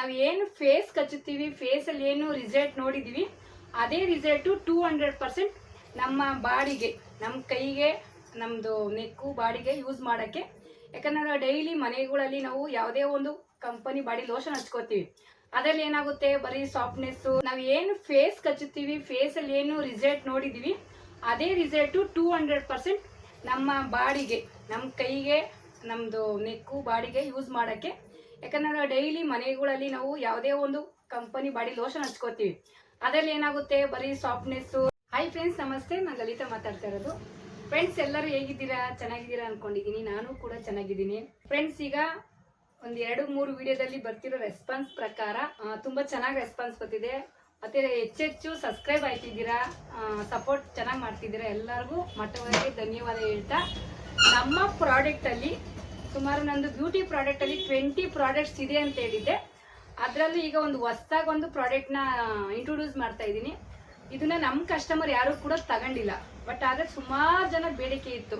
ನಾವು ಏನು ಫೇಸ್ ಕಚ್ಚುತ್ತೀವಿ ಫೇಸಲ್ಲಿ ಏನು ರಿಸಲ್ಟ್ ನೋಡಿದ್ದೀವಿ ಅದೇ ರಿಸಲ್ಟು ಟೂ ಹಂಡ್ರೆಡ್ ಪರ್ಸೆಂಟ್ ನಮ್ಮ ಬಾಡಿಗೆ ನಮ್ಮ ಕೈಗೆ ನಮ್ಮದು ನೆಕ್ಕು ಬಾಡಿಗೆ ಯೂಸ್ ಮಾಡೋಕ್ಕೆ. ಯಾಕಂದ್ರೆ ಡೈಲಿ ಮನೆಗಳಲ್ಲಿ ನಾವು ಯಾವುದೇ ಒಂದು ಕಂಪನಿ ಬಾಡಿ ಲೋಷನ್ ಹಚ್ಕೋತೀವಿ. ಅದರಲ್ಲಿ ಏನಾಗುತ್ತೆ? ಬರೀ ಸಾಫ್ಟ್ನೆಸ್ಸು ನಾವು ಏನು ಫೇಸ್ ಕಚ್ಚುತ್ತೀವಿ ಫೇಸಲ್ಲಿ ಏನು ರಿಸಲ್ಟ್ ನೋಡಿದ್ದೀವಿ ಅದೇ ರಿಸಲ್ಟು ಟೂ ಹಂಡ್ರೆಡ್ ಪರ್ಸೆಂಟ್ ನಮ್ಮ ಬಾಡಿಗೆ ನಮ್ಮ ಕೈಗೆ ನಮ್ಮದು ನೆಕ್ಕು ಬಾಡಿಗೆ ಯೂಸ್ ಮಾಡೋಕ್ಕೆ ಯಾಕಂದ್ರೆ ಡೈಲಿ ಮನೆಗಳಲ್ಲಿ ನಾವು ಯಾವುದೇ ಒಂದು ಕಂಪನಿ ಬಾಡಿ ಲೋಷನ್ ಹಚ್ಕೋತೀವಿ. ಅದರಲ್ಲಿ ಏನಾಗುತ್ತೆ? ಬರೀ ಸಾಫ್ಟ್ನೆಸ್ಸು ಹೈ ಫ್ರೆಂಡ್ಸ್ ನಮಸ್ತೆ. ನಾನು ಲಲಿತಾ ಮಾತಾಡ್ತಾ ಇರೋದು. ಫ್ರೆಂಡ್ಸ್ ಎಲ್ಲರೂ ಹೇಗಿದ್ದೀರಾ? ಚೆನ್ನಾಗಿದ್ದೀರಾ ಅನ್ಕೊಂಡಿದ್ದೀನಿ. ನಾನು ಕೂಡ ಚೆನ್ನಾಗಿದ್ದೀನಿ. ಫ್ರೆಂಡ್ಸ್ ಈಗ ಒಂದು ಎರಡು ಮೂರು ವಿಡಿಯೋದಲ್ಲಿ ಬರ್ತಿರೋ ರೆಸ್ಪಾನ್ಸ್ ಪ್ರಕಾರ ತುಂಬಾ ಚೆನ್ನಾಗಿ ರೆಸ್ಪಾನ್ಸ್ ಬರ್ತಿದೆ. ಮತ್ತೆ ಹೆಚ್ಚೆಚ್ಚು ಸಬ್ಸ್ಕ್ರೈಬ್ ಆಯ್ತಿದ್ದೀರಾ ಸಪೋರ್ಟ್ ಚೆನ್ನಾಗಿ ಮಾಡ್ತಿದ್ದೀರಾ ಎಲ್ಲರಿಗೂ? ಮಟ್ಟವಾಗಿ ಧನ್ಯವಾದ ಹೇಳ್ತಾ, ನಮ್ಮ ಪ್ರಾಡಕ್ಟ್ ಅಲ್ಲಿ ಸುಮಾರು ನಂದು ಬ್ಯೂಟಿ ಪ್ರಾಡಕ್ಟ್ ಅಲ್ಲಿ ಟ್ವೆಂಟಿ ಪ್ರಾಡಕ್ಟ್ಸ್ ಇದೆ ಅಂತ ಹೇಳಿದ್ದೆ. ಅದರಲ್ಲೂ ಈಗ ಒಂದು ಹೊಸ್ದಾಗಿ ಒಂದು ಪ್ರಾಡಕ್ಟ್ನ ಇಂಟ್ರೊಡ್ಯೂಸ್ ಮಾಡ್ತಾ ಇದ್ದೀನಿ. ಇದನ್ನ ನಮ್ಮ ಕಸ್ಟಮರ್ ಯಾರು ಕೂಡ ತಗೊಂಡಿಲ್ಲ. ಬಟ್ ಆದರೆ ಸುಮಾರು ಜನ ಬೇಡಿಕೆ ಇತ್ತು.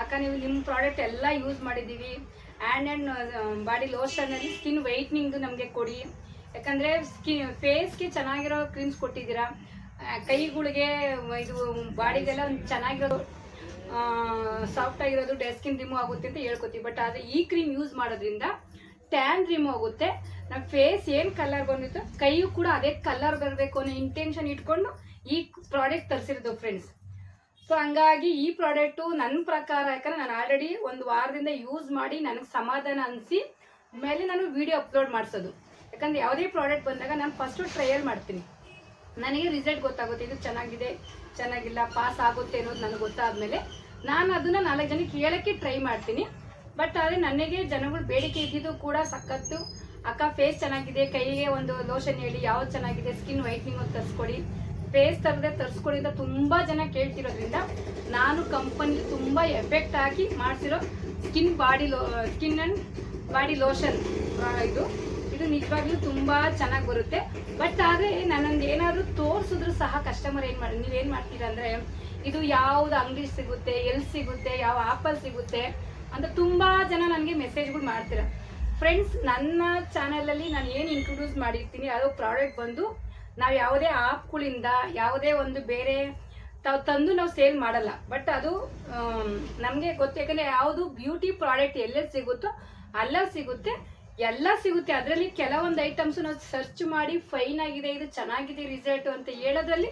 ಅಕ್ಕ, ನೀವು ನಿಮ್ಮ ಪ್ರಾಡಕ್ಟ್ ಎಲ್ಲ ಯೂಸ್ ಮಾಡಿದ್ದೀವಿ. ಆ್ಯಂಡ್ ಆ್ಯಂಡ್ ಬಾಡಿ ಲೋಷನಲ್ಲಿ ಸ್ಕಿನ್ ವೈಟ್ನಿಂಗ್ ನಮಗೆ ಕೊಡಿ. ಯಾಕಂದರೆ ಸ್ಕಿನ್ ಫೇಸ್ಗೆ ಚೆನ್ನಾಗಿರೋ ಕ್ರೀಮ್ಸ್ ಕೊಟ್ಟಿದ್ದೀರಾ. ಕೈಗಳಿಗೆ ಇದು, ಬಾಡಿಗೆಲ್ಲ ಒಂದು ಚೆನ್ನಾಗಿರೋ ಸಾಫ್ಟ್ ಆಗಿರೋದು ಡೆ ಸ್ಕಿನ್ ರಿಮೂವ್ ಆಗುತ್ತೆ ಅಂತ ಹೇಳ್ಕೊತೀವಿ. ಬಟ್ ಆದರೆ ಈ ಕ್ರೀಮ್ ಯೂಸ್ ಮಾಡೋದ್ರಿಂದ ಟ್ಯಾನ್ ರಿಮೂವ್ ಆಗುತ್ತೆ ನಮ್ಮ ಫೇಸ್ ಏನು ಕಲರ್ ಬಂದಿತ್ತು, ಕೈಯೂ ಕೂಡ ಅದೇ ಕಲರ್ ಬರಬೇಕು ಅನ್ನೋ ಇಂಟೆನ್ಷನ್ ಇಟ್ಕೊಂಡು ಈ ಪ್ರಾಡಕ್ಟ್ ತರಿಸಿರೋದು ಫ್ರೆಂಡ್ಸ್ ಸೊ ಹಂಗಾಗಿ ಈ ಪ್ರಾಡಕ್ಟು ನನ್ನ ಪ್ರಕಾರ ಯಾಕಂದ್ರೆ ನಾನು ಆಲ್ರೆಡಿ ಒಂದು ವಾರದಿಂದ ಯೂಸ್ ಮಾಡಿ ನನಗೆ ಸಮಾಧಾನ ಅನಿಸಿ ಮೇಲೆ ನಾನು ವಿಡಿಯೋ ಅಪ್ಲೋಡ್ ಮಾಡಿಸೋದು. ಯಾಕಂದ್ರೆ ಯಾವುದೇ ಪ್ರಾಡಕ್ಟ್ ಬಂದಾಗ ನಾನು ಫಸ್ಟು ಟ್ರಯಲ್ ಮಾಡ್ತೀನಿ. ನನಗೆ ರಿಸಲ್ಟ್ ಗೊತ್ತಾಗುತ್ತೆ, ಇದು ಚೆನ್ನಾಗಿದೆ, ಚೆನ್ನಾಗಿಲ್ಲ ಪಾಸ್ ಆಗುತ್ತೆ ಅನ್ನೋದು ನನಗೆ ಗೊತ್ತಾದ್ಮೇಲೆ ನಾನು ಅದನ್ನ ನಾಲ್ಕು ಜನಕ್ಕೆ ಹೇಳಕ್ಕೆ ಟ್ರೈ ಮಾಡ್ತೀನಿ. ಬಟ್ ಆದರೆ ನನಗೆ ಜನಗಳು ಬೇಡಿಕೆ ಇದ್ದಿದ್ದು ಕೂಡ ಸಖತ್ತು. ಅಕ್ಕ ಫೇಸ್ ಚೆನ್ನಾಗಿದೆ, ಕೈಗೆ ಒಂದು ಲೋಷನ್ ಹೇಳಿ, ಯಾವ್ದು ಚೆನ್ನಾಗಿದೆ ಸ್ಕಿನ್ ವೈಟ್ನಿಂಗ್ ಒಂದು ತರಿಸ್ಕೊಡಿ. ಫೇಸ್ ತರದೆ ತರಿಸ್ಕೊಡಿ ಅಂತ ತುಂಬಾ ಜನ ಕೇಳ್ತಿರೋದ್ರಿಂದ ನಾನು ಕಂಪನಿ ತುಂಬಾ ಎಫೆಕ್ಟ್ ಹಾಕಿ ಮಾಡಿಸಿರೋ ಸ್ಕಿನ್ ಬಾಡಿ ಲೋ ಸ್ಕಿನ್ ಅಂಡ್ ಬಾಡಿ ಲೋಷನ್ ಇದು. ಇದು ನಿಜವಾಗ್ಲೂ ತುಂಬಾ ಚೆನ್ನಾಗಿ ಬರುತ್ತೆ. ಬಟ್ ಆದ್ರೆ ನನ್ನೊಂದು ಏನಾದ್ರು ತೋರಿಸಿದ್ರು ಸಹ ಕಸ್ಟಮರ್ ಏನ್ ಮಾಡಿ, ನೀವೇನ್ ಮಾಡ್ತೀರಾ ಅಂದ್ರೆ ಇದು ಯಾವ್ದು ಅಂಗಡಿ ಸಿಗುತ್ತೆ, ಎಲ್ಲಿ ಸಿಗುತ್ತೆ, ಯಾವ ಆಪಲ್ ಸಿಗುತ್ತೆ ಅಂತ ತುಂಬಾ ಜನ ನನಗೆ ಮೆಸೇಜ್ಗಳು ಮಾಡ್ತೀರಾ. ಫ್ರೆಂಡ್ಸ್ ನನ್ನ ಚಾನಲಲ್ಲಿ ನಾನು ಏನು ಇಂಟ್ರೊಡ್ಯೂಸ್ ಮಾಡಿರ್ತೀನಿ ಅದು ಪ್ರಾಡಕ್ಟ್ ಬಂದು ನಾವು ಯಾವುದೇ ಆಪ್ಗಳಿಂದ ಯಾವುದೇ ಒಂದು ಬೇರೆ ತಾವು ತಂದು ನಾವು ಸೇಲ್ ಮಾಡಲ್ಲ. ಬಟ್ ಅದು ನಮಗೆ ಗೊತ್ತು, ಯಾಕಂದರೆ ಯಾವುದು ಬ್ಯೂಟಿ ಪ್ರಾಡಕ್ಟ್ ಎಲ್ಲೆಲ್ಲಿ ಸಿಗುತ್ತೋ ಅಲ್ಲ ಸಿಗುತ್ತೆ. ಎಲ್ಲ ಸಿಗುತ್ತೆ. ಅದರಲ್ಲಿ ಕೆಲವೊಂದು ಐಟಮ್ಸ್ ನಾವು ಸರ್ಚ್ ಮಾಡಿ ಫೈನ್ ಆಗಿದೆ, ಇದು ಚೆನ್ನಾಗಿದೆ ರಿಸಲ್ಟ್ ಅಂತ ಹೇಳೋದ್ರಲ್ಲಿ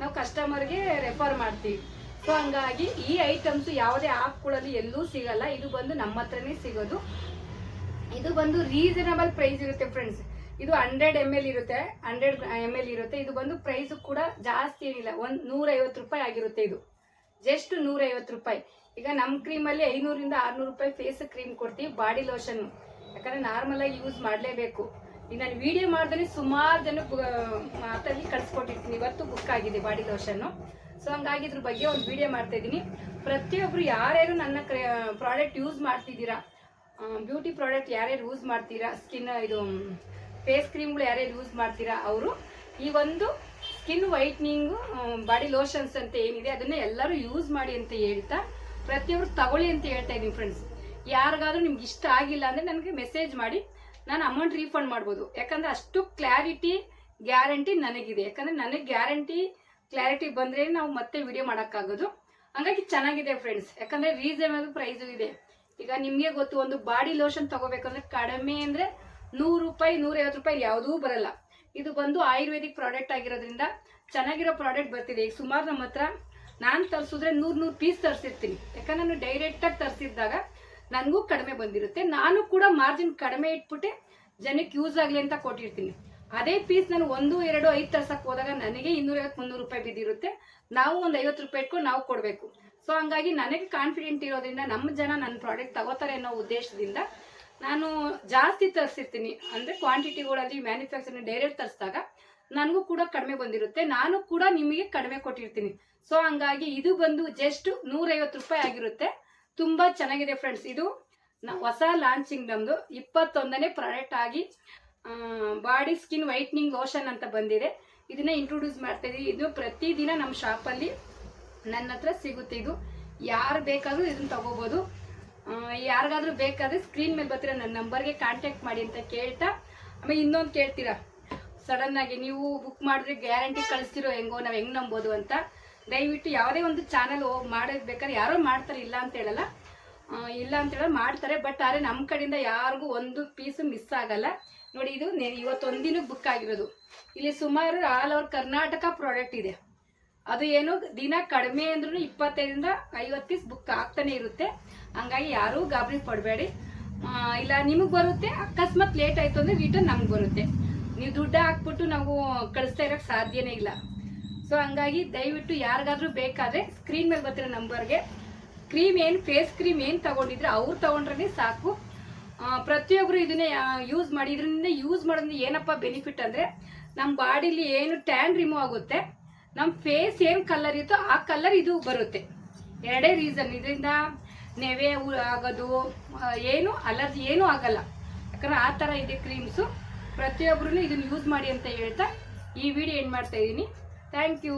ನಾವು ಕಸ್ಟಮರ್ಗೆ ರೆಫರ್ ಮಾಡ್ತೀವಿ. ಸೊ ಹಂಗಾಗಿ ಈ ಐಟಮ್ಸ್ ಯಾವುದೇ ಆಪ್ಗಳಲ್ಲಿ ಎಲ್ಲೂ ಸಿಗಲ್ಲ. ಇದು ಬಂದು ನಮ್ಮ ಹತ್ರನೇ ಸಿಗೋದು. ಇದು ಬಂದು ರೀಸನಬಲ್ ಪ್ರೈಸ್ ಇರುತ್ತೆ ಫ್ರೆಂಡ್ಸ್ ಇದು ಹಂಡ್ರೆಡ್ ಎಂ ಎಲ್ ಇರುತ್ತೆ. ಹಂಡ್ರೆಡ್ ಎಂ ಎಲ್ ಇರುತ್ತೆ. ಇದು ಬಂದು ಪ್ರೈಸ್ ಕೂಡ ಜಾಸ್ತಿ ಏನಿಲ್ಲ. ಒಂದು ನೂರೈವತ್ತು ರೂಪಾಯಿ ಆಗಿರುತ್ತೆ ಇದು. ಜಸ್ಟ್ ನೂರೈವತ್ತು ರೂಪಾಯಿ. ಈಗ ನಮ್ಮ ಕ್ರೀಮಲ್ಲಿ ಐನೂರಿಂದ ಆರುನೂರು ರೂಪಾಯಿ ಫೇಸ್ ಕ್ರೀಮ್ ಕೊಡ್ತೀವಿ. ಬಾಡಿ ಲೋಷನ್ ಯಾಕಂದ್ರೆ ನಾರ್ಮಲ್ ಆಗಿ ಯೂಸ್ ಮಾಡಲೇಬೇಕು. ಈಗ ನಾನು ವಿಡಿಯೋ ಮಾಡಿದ್ರೆ ಸುಮಾರು ಜನ ಮಾತಲ್ಲಿ ಕಳ್ಸಿಕೊಟ್ಟಿರ್ತೀನಿ. ಇವತ್ತು ಬುಕ್ ಆಗಿದೆ ಬಾಡಿ ಲೋಷನ್ನು ಸೊ ಹಂಗಾಗಿ ಇದ್ರ ಬಗ್ಗೆ ಒಂದು ವಿಡಿಯೋ ಮಾಡ್ತಾ ಇದ್ದೀನಿ. ಪ್ರತಿಯೊಬ್ರು ಯಾರ್ಯಾರು ನನ್ನ ಪ್ರಾಡಕ್ಟ್ ಯೂಸ್ ಮಾಡ್ತಿದ್ದೀರಾ ಬ್ಯೂಟಿ ಪ್ರಾಡಕ್ಟ್ ಯಾರ್ಯಾರು ಯೂಸ್ ಮಾಡ್ತೀರಾ ಸ್ಕಿನ್ ಇದು ಫೇಸ್ ಕ್ರೀಮ್ಗಳು ಯಾರ್ಯಾರು ಯೂಸ್ ಮಾಡ್ತೀರಾ, ಅವರು ಈ ಒಂದು ಸ್ಕಿನ್ ವೈಟ್ನಿಂಗು ಬಾಡಿ ಲೋಷನ್ಸ್ ಅಂತ ಏನಿದೆ, ಅದನ್ನು ಎಲ್ಲರೂ ಯೂಸ್ ಮಾಡಿ ಅಂತ ಹೇಳ್ತಾ, ಪ್ರತಿಯೊಬ್ರು ತಗೊಳ್ಳಿ ಅಂತ ಹೇಳ್ತಾ ಇದ್ದೀನಿ ಫ್ರೆಂಡ್ಸ್ ಯಾರಿಗಾದ್ರೂ ನಿಮ್ಗೆ ಇಷ್ಟ ಆಗಿಲ್ಲ ಅಂದ್ರೆ ನನಗೆ ಮೆಸೇಜ್ ಮಾಡಿ. ನಾನು ಅಮೌಂಟ್ ರೀಫಂಡ್ ಮಾಡ್ಬೋದು. ಯಾಕಂದ್ರೆ ಅಷ್ಟು ಕ್ಲಾರಿಟಿ ಗ್ಯಾರಂಟಿ ನನಗಿದೆ. ಯಾಕಂದ್ರೆ ನನಗೆ ಗ್ಯಾರಂಟಿ ಕ್ಲಾರಿಟಿ ಬಂದ್ರೆ ನಾವು ಮತ್ತೆ ವಿಡಿಯೋ ಮಾಡೋಕ್ಕಾಗೋದು. ಹಂಗಾಗಿ ಚೆನ್ನಾಗಿದೆ ಫ್ರೆಂಡ್ಸ್ ಯಾಕಂದ್ರೆ ರೀಸನಬಲ್ ಪ್ರೈಸು ಇದೆ. ಈಗ ನಿಮಗೆ ಗೊತ್ತು, ಒಂದು ಬಾಡಿ ಲೋಷನ್ ತಗೋಬೇಕಂದ್ರೆ ಕಡಿಮೆ ಅಂದ್ರೆ ನೂರು ರೂಪಾಯಿ, ನೂರೈವತ್ತು ರೂಪಾಯಿ ಯಾವುದೂ ಬರಲ್ಲ. ಇದು ಬಂದು ಆಯುರ್ವೇದಿಕ್ ಪ್ರಾಡಕ್ಟ್ ಆಗಿರೋದ್ರಿಂದ ಚೆನ್ನಾಗಿರೋ ಪ್ರಾಡಕ್ಟ್ ಬರ್ತಿದೆ. ಈಗ ಸುಮಾರು ನಮ್ಮ ಹತ್ರ ನಾನು ತರಿಸಿದ್ರೆ ನೂರು ನೂರು ಪೀಸ್ ತರಿಸಿರ್ತೀನಿ. ಯಾಕಂದ್ರೆ ನಾನು ಡೈರೆಕ್ಟಾಗಿ ತರಿಸಿದ್ದಾಗ ನನಗೂ ಕಡಿಮೆ ಬಂದಿರುತ್ತೆ. ನಾನು ಕೂಡ ಮಾರ್ಜಿನ್ ಕಡಿಮೆ ಇಟ್ಬಿಟ್ಟೆ. ಜನಕ್ಕೆ ಯೂಸ್ ಆಗಲಿ ಅಂತ ಕೊಟ್ಟಿರ್ತೀನಿ. ಅದೇ ಪೀಸ್ ನಾನು ಒಂದು, ಎರಡು, ಐದು ತರ್ಸಕ್ಕೆ ಹೋದಾಗ ನನಗೆ ಇನ್ನೂರೈವತ್ತು ಮುನ್ನೂರು ರೂಪಾಯಿ ಬಿದ್ದಿರುತ್ತೆ. ನಾವು ಒಂದು ಐವತ್ತು ರೂಪಾಯಿ ಇಟ್ಕೊಂಡು ನಾವು ಕೊಡಬೇಕು. ಸೊ ಹಂಗಾಗಿ ನನಗೆ ಕಾನ್ಫಿಡೆಂಟ್ ಇರೋದ್ರಿಂದ ನಮ್ಮ ಜನ ನನ್ನ ಪ್ರಾಡಕ್ಟ್ ತಗೋತಾರೆ ಅನ್ನೋ ಉದ್ದೇಶದಿಂದ ನಾನು ಜಾಸ್ತಿ ತರಿಸಿರ್ತೀನಿ. ಅಂದರೆ ಕ್ವಾಂಟಿಟಿಗಳಲ್ಲಿ ಮ್ಯಾನುಫ್ಯಾಕ್ಚರಿಂಗ್ ಡೈರೆಕ್ಟ್ ತರಿಸಿದಾಗ ನನಗೂ ಕೂಡ ಕಡಿಮೆ ಬಂದಿರುತ್ತೆ. ನಾನು ಕೂಡ ನಿಮಗೆ ಕಡಿಮೆ ಕೊಟ್ಟಿರ್ತೀನಿ. ಸೊ ಹಂಗಾಗಿ ಇದು ಬಂದು ಜಸ್ಟ್ ನೂರೈವತ್ತು ರೂಪಾಯಿ ಆಗಿರುತ್ತೆ. ತುಂಬಾ ಚೆನ್ನಾಗಿದೆ ಫ್ರೆಂಡ್ಸ್ ಇದು ಹೊಸ ಲಾಂಚಿಂಗ್ ನಮ್ದು. ಇಪ್ಪತ್ತೊಂದನೇ ಪ್ರಾಡಕ್ಟ್ ಆಗಿ ಬಾಡಿ ಸ್ಕಿನ್ ವೈಟ್ನಿಂಗ್ ಲೋಷನ್ ಅಂತ ಬಂದಿದೆ. ಇದನ್ನ ಇಂಟ್ರೊಡ್ಯೂಸ್ ಮಾಡ್ತಾ ಇದೀವಿ. ಇದು ಪ್ರತಿದಿನ ನಮ್ಮ ಶಾಪಲ್ಲಿ ನನ್ನ ಹತ್ರ ಸಿಗುತ್ತೆ ಇದು. ಯಾರು ಬೇಕಾದ್ರೂ ಇದನ್ನ ತಗೋಬಹುದು ಯಾರಿಗಾದ್ರೂ ಬೇಕಾದ್ರೆ ಸ್ಕ್ರೀನ್ ಮೇಲೆ ಬರ್ತೀರಾ ನನ್ನ ನಂಬರ್ಗೆ ಕಾಂಟ್ಯಾಕ್ಟ್ ಮಾಡಿ ಅಂತ ಕೇಳ್ತಾ, ಆಮೇಲೆ ಇನ್ನೊಂದು ಕೇಳ್ತೀರಾ? ಸಡನ್ ಆಗಿ ನೀವು ಬುಕ್ ಮಾಡಿದ್ರೆ ಗ್ಯಾರಂಟಿ ಕಳಿಸ್ತಿರೋ ಹೆಂಗೋ ನಾವು ಹೆಂಗ್ ನಂಬೋದು ಅಂತ. ದಯವಿಟ್ಟು ಯಾವುದೇ ಒಂದು ಚಾನಲ್ ಹೋಗಿ ಮಾಡಬೇಕಾದ್ರೆ ಬೇಕಾದ್ರೆ ಯಾರೋ ಮಾಡ್ತಾರೆ, ಇಲ್ಲ ಅಂತ ಹೇಳಲ್ಲ. ಇಲ್ಲ ಅಂತ ಹೇಳೋ ಮಾಡ್ತಾರೆ ಬಟ್ ಆದರೆ ನಮ್ಮ ಕಡೆಯಿಂದ ಯಾರಿಗೂ ಒಂದು ಪೀಸು ಮಿಸ್ ಆಗಲ್ಲ. ನೋಡಿ, ಇದು ನೆ- ಇವತ್ತೊಂದಿನ ಬುಕ್ ಆಗಿರೋದು. ಇಲ್ಲಿ ಸುಮಾರು ಆಲ್ ಓವರ್ ಕರ್ನಾಟಕ ಪ್ರಾಡಕ್ಟ್ ಇದೆ. ಅದು ಏನು, ದಿನ ಕಡಿಮೆ ಅಂದ್ರೂ ಇಪ್ಪತ್ತೈದರಿಂದ ಐವತ್ತು ಪೀಸ್ ಬುಕ್ ಆಗ್ತಾನೆ ಇರುತ್ತೆ. ಹಂಗಾಗಿ ಯಾರೂ ಗಾಬರಿ ಪಡಬೇಡಿ. ಇಲ್ಲ, ನಿಮಗೆ ಬರುತ್ತೆ, ಅಕಸ್ಮಾತ್ ಲೇಟ್ ಆಯಿತು ಅಂದರೆ ರಿಟರ್ನ್ ನಮ್ಗೆ ಬರುತ್ತೆ. ನೀವು ದುಡ್ಡು ಹಾಕ್ಬಿಟ್ಟು ನಾವು ಕಳಿಸ್ತಾ ಇರೋಕ್ಕೆ ಸಾಧ್ಯನೇ ಇಲ್ಲ. ಸೊ ಹಂಗಾಗಿ ದಯವಿಟ್ಟು ಯಾರಿಗಾದ್ರೂ ಬೇಕಾದರೆ ಸ್ಕ್ರೀನ್ ಮೇಲೆ ಬರ್ತಿರೋ ನಂಬರ್ಗೆ ಕ್ರೀಮ್ ಏನು ಫೇಸ್ ಕ್ರೀಮ್ ಏನು ತಗೊಂಡಿದ್ರೆ ಅವ್ರು ತಗೊಂಡ್ರೆ ಸಾಕು. ಪ್ರತಿಯೊಬ್ಬರು ಇದನ್ನೇ ಯೂಸ್ ಮಾಡಿ ಇದರಿಂದ ಯೂಸ್ ಮಾಡೋದ್ರಿಂದ ಏನಪ್ಪ ಬೆನಿಫಿಟ್ ಅಂದರೆ ನಮ್ಮ ಬಾಡಿಲಿ ಏನು ಟ್ಯಾನ್ ರಿಮೂವ್ ಆಗುತ್ತೆ ನಮ್ಮ ಫೇಸ್ ಏನು ಕಲರ್ ಇರುತ್ತೋ ಆ ಕಲರ್ ಇದು ಬರುತ್ತೆ. ಎರಡೇ ರೀಸನ್ ಇದರಿಂದ ನೆವೆ ಆಗೋದು ಏನು ಅಲರ್ಜಿ ಏನೂ ಆಗಲ್ಲ. ಯಾಕಂದ್ರೆ ಆ ಥರ ಇದೆ ಕ್ರೀಮ್ಸು ಪ್ರತಿಯೊಬ್ಬರೂ ಇದನ್ನು ಯೂಸ್ ಮಾಡಿ ಅಂತ ಹೇಳ್ತಾ ಈ ವಿಡಿಯೋ ಏನು ಮಾಡ್ತಾ ಇದ್ದೀನಿ. Thank you